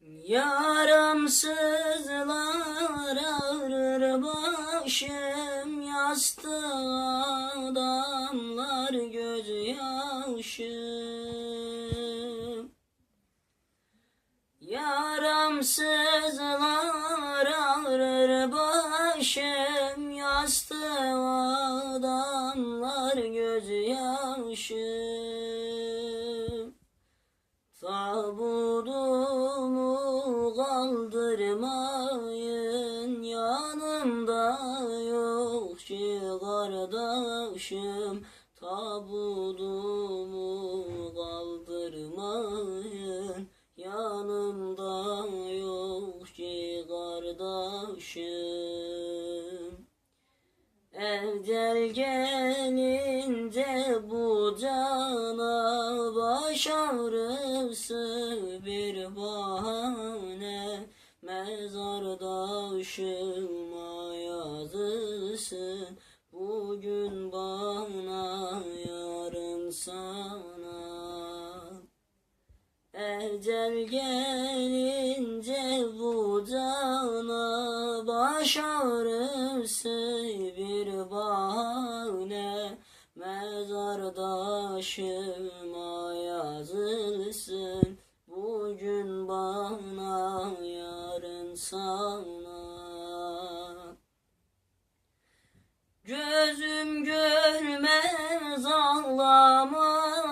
Yaramsızlar ağrır başım Yastığa damlar gözyaşım Yaramsızlar ağrır başım Yastığa damlar gözyaşım Tabudumu yok ki kardeşim Tabudumu kaldırmayın. Yanımda yok ki kardeşim Ecel gelince bu cana baş ağrısı bir bahane. Mezardaşıma sana Ecel gelince bu cana baş ağrısı bir bahane Mezardaşıma yazılsın. Bugün bana yarın sana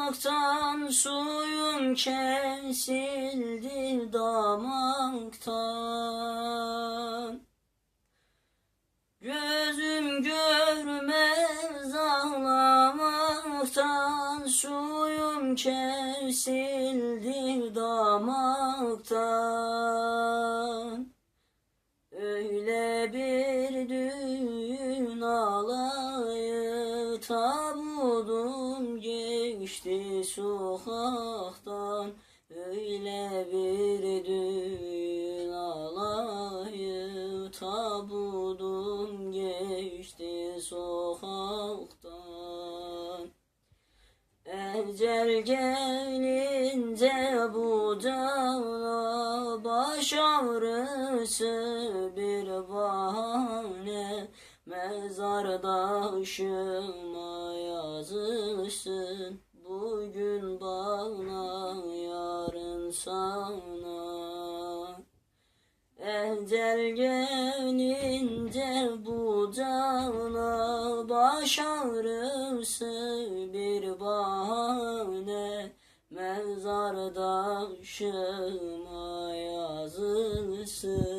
ağlamaktan Suyum kesildi damaktan. Gözüm görmez ağlamaktan Suyum kesildi damaktan. Öyle bir düğün alayı geçti sokaktan. Öyle bir düğün alayı tabudum geçti sokaktan. Ecel gelince bu cana baş ağrısı bir bahane. Mezardaşıma yazılsın Ecel gelince bu cana baş ağrısı bir bahane. Mezardaşıma yazılsın